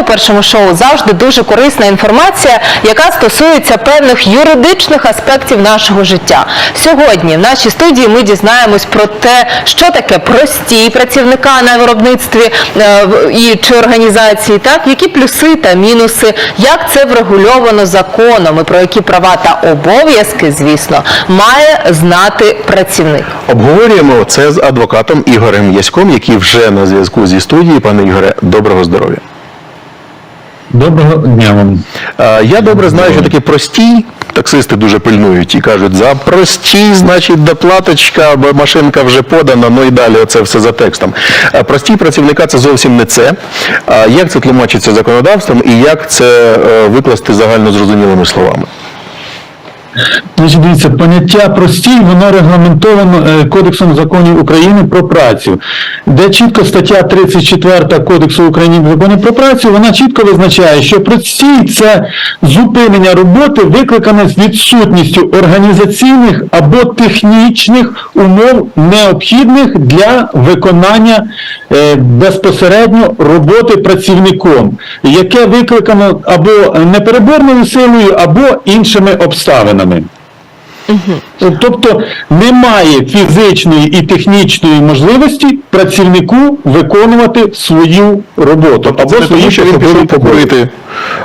у першому шоу завжди дуже корисна інформація, яка стосується певних юридичних аспектів нашого життя. Сьогодні в нашій студії ми дізнаємось про те, що таке простій працівника на виробництві е, і чи організації, так які плюси та мінуси, як це врегульовано законом і про які права та обов'язки, звісно, має знати працівник. Обговорюємо це з адвокатом Ігорем Яськом, який вже на зв'язку зі студією. Пане Ігоре, доброго здоров'я. Доброго дня вам. Я добре знаю, що такі прості. Таксисти дуже пильнують і кажуть, за прості, значить, доплаточка, бо машинка вже подана, ну і далі оце все за текстом. Прості працівника це зовсім не це. Як це тлумачиться законодавством і як це е, викласти загально зрозумілими словами? Дивіться, поняття простій, воно регламентовано е, Кодексом законів України про працю, де чітко стаття 34 Кодексу України про законів про працю, вона чітко визначає, що простій це зупинення роботи, викликане з відсутністю організаційних або технічних умов, необхідних для виконання е, безпосередньо роботи працівником, яке викликано або непереборною силою, або іншими обставинами. Тобто немає фізичної і технічної можливості працівнику виконувати свою роботу Тобто Це не тому, що він пішов покурити,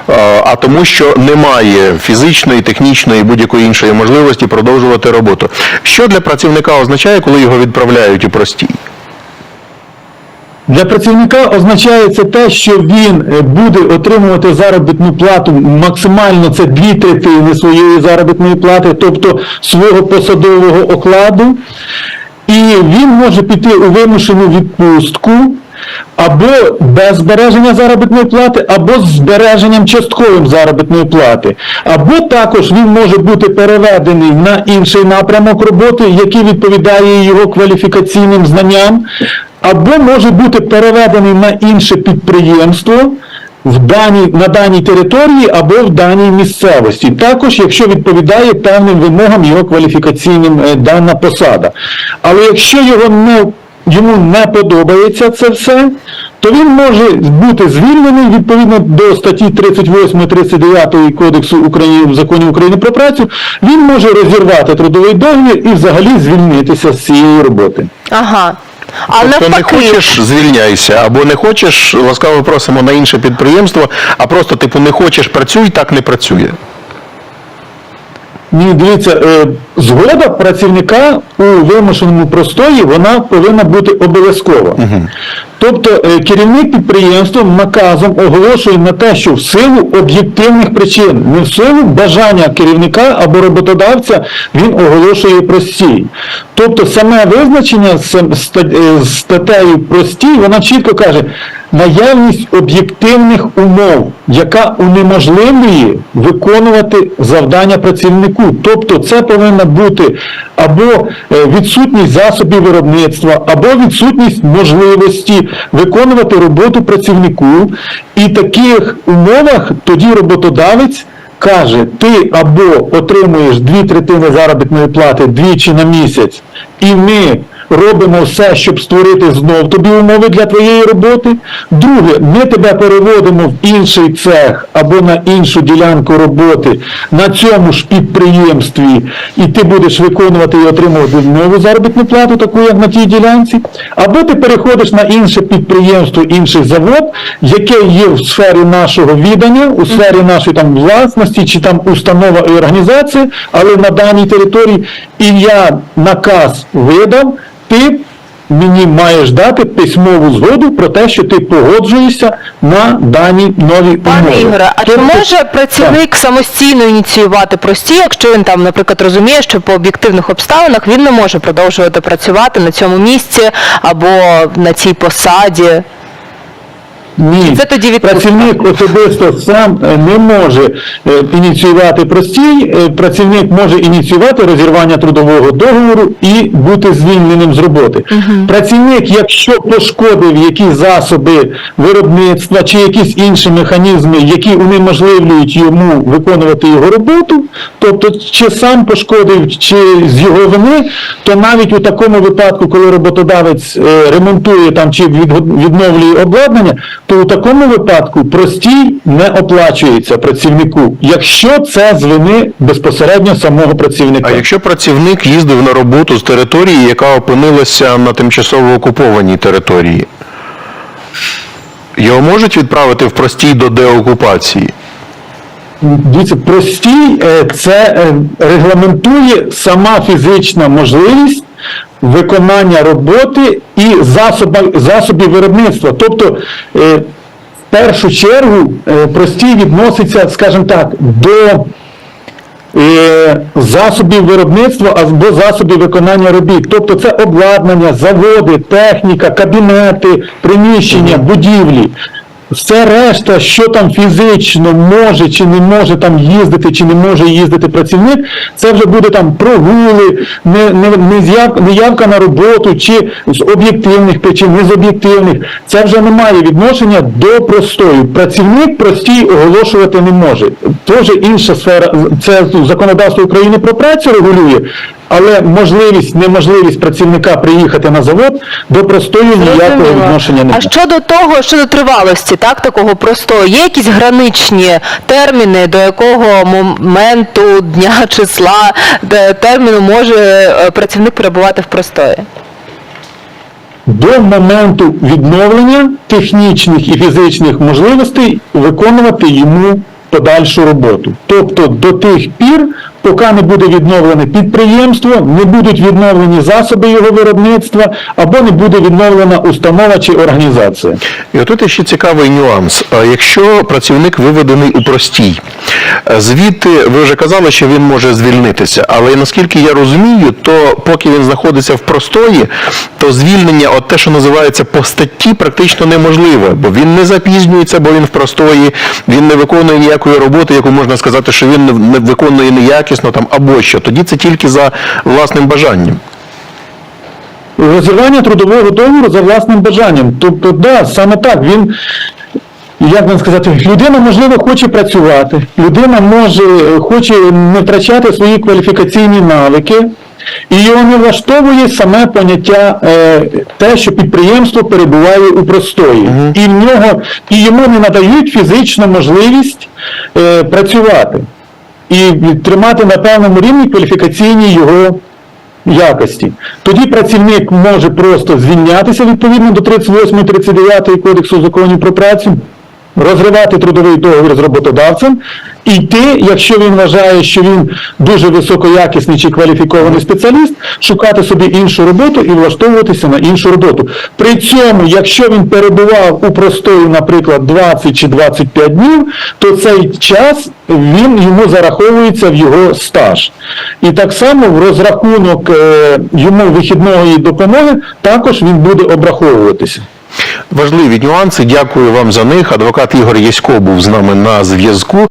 а, а тому, що немає фізичної, технічної і будь-якої іншої можливості продовжувати роботу. Що для працівника означає, коли його відправляють у простій? Для працівника означає це те, що він е, буде отримувати заробітну плату максимально це дві третини своєї заробітної плати, тобто свого посадового окладу, і він може піти у вимушену відпустку. Або без збереження заробітної плати, або з збереженням частковим заробітної плати. Або також він може бути переведений на інший напрямок роботи, який відповідає його кваліфікаційним знанням, або може бути переведений на інше підприємство в даній, на даній території або в даній місцевості. Також, якщо відповідає певним вимогам його кваліфікаційним е, дана посада. Але якщо його не, йому не подобається це все, то він може бути звільнений відповідно до статті 38-39 Кодексу України законів України про працю. Він може розірвати трудовий договір і взагалі звільнитися з цієї роботи. Ага. А Тобто не хочеш, звільняйся, або не хочеш, ласкаво просимо на інше підприємство, а просто типу не хочеш, працюй, так не працює. Ні, дивіться, е, згода працівника у вимушеному простої вона повинна бути обов'язкова. Тобто е, керівник підприємства наказом оголошує на те, що в силу об'єктивних причин, не в силу бажання керівника або роботодавця, він оголошує простій. Тобто саме визначення з е, статтею простій, вона чітко каже, наявність об'єктивних умов, яка унеможливлює виконувати завдання працівнику. Тобто це повинна бути або е, відсутність засобів виробництва, або відсутність можливості виконувати роботу працівнику. І в таких умовах тоді роботодавець каже, ти або отримуєш дві третини заробітної плати двічі на місяць, і ми робимо все, щоб створити знов тобі умови для твоєї роботи. Друге, ми тебе переводимо в інший цех або на іншу ділянку роботи. На цьому ж підприємстві, і ти будеш виконувати і отримувати нову заробітну плату, таку як на тій ділянці, або ти переходиш на інше підприємство, інший завод, яке є в сфері нашого відання, у сфері нашої там власності, чи там установа і організація, але на даній території, і я наказ видав, ти мені маєш дати письмову згоду про те, що ти погоджуєшся на дані нові пане. Ігоре, а чи Тобто- може працівник самостійно ініціювати прості, якщо він там, наприклад, розуміє, що по об'єктивних обставинах він не може продовжувати працювати на цьому місці або на цій посаді? Ні, Це тоді працівник особисто сам е, не може е, ініціювати простій, е, працівник може ініціювати розірвання трудового договору і бути звільненим з роботи. Працівник, якщо пошкодив якісь засоби виробництва чи якісь інші механізми, які унеможливлюють йому виконувати його роботу, тобто чи сам пошкодив, чи з його вини, то навіть у такому випадку, коли роботодавець ремонтує там чи відновлює обладнання, то у такому випадку простій не оплачується працівнику, якщо це з вини безпосередньо самого працівника. А якщо працівник їздив на роботу з території, яка опинилася на тимчасово окупованій території, його можуть відправити в простій до деокупації? Дивіться, простій е, це е, регламентує сама фізична можливість виконання роботи і засоби, засобів виробництва. Тобто, е, в першу чергу, е, простій відноситься, скажімо так, до е, засобів виробництва або засобів виконання робіт. Тобто це обладнання, заводи, техніка, кабінети, приміщення, будівлі. Все решта, що там фізично може чи не може там їздити, чи не може їздити працівник, це вже буде там прогули, не, не, неявка на роботу, чи з об'єктивних причин, не з об'єктивних. Це вже не має відношення до простою. Працівник простій оголошувати не може. Теж інша сфера, це законодавство України про працю регулює, але можливість, неможливість працівника приїхати на завод до простої ніякого відношення А щодо того, щодо тривалості, так, такого простого, є якісь граничні терміни, до якого моменту, дня, числа, де терміну може е, працівник перебувати в простої? до моменту відновлення технічних і фізичних можливостей виконувати йому подальшу роботу. Тобто до тих пір, поки не буде відновлене підприємство, не будуть відновлені засоби його виробництва або не буде відновлена установа чи організація. І отут ще цікавий нюанс. Якщо працівник виведений у простій, звідти ви вже казали, що він може звільнитися, але наскільки я розумію, то поки він знаходиться в простої, то звільнення, от те, що називається по статті, практично неможливе, бо він не запізнюється, бо він в простої, він не виконує ніякої роботи, яку можна сказати, що він не- не виконує неякісно там або що. Тоді це тільки за власним бажанням. Розірвання трудового договору за власним бажанням. Тобто, да, саме так, він, як вам сказати, людина, можливо, хоче працювати, людина може, хоче не втрачати свої кваліфікаційні навики, і його не влаштовує саме поняття е, те, що підприємство перебуває у простої. І в нього, і йому не надають фізичну можливість е, працювати і тримати на певному рівні кваліфікаційні його якості. Тоді працівник може просто звільнятися відповідно до 38-39 Кодексу законів про працю, розривати трудовий договір з роботодавцем і йти, якщо він вважає, що він дуже високоякісний чи кваліфікований спеціаліст, шукати собі іншу роботу і влаштовуватися на іншу роботу. При цьому, якщо він перебував у простою, наприклад, 20 чи 25 днів, то цей час він йому зараховується в його стаж. І так само в розрахунок е, йому вихідної допомоги також він буде обраховуватися. Важливі нюанси. Дякую вам за них. Адвокат Ігор Ясько був з нами на зв'язку.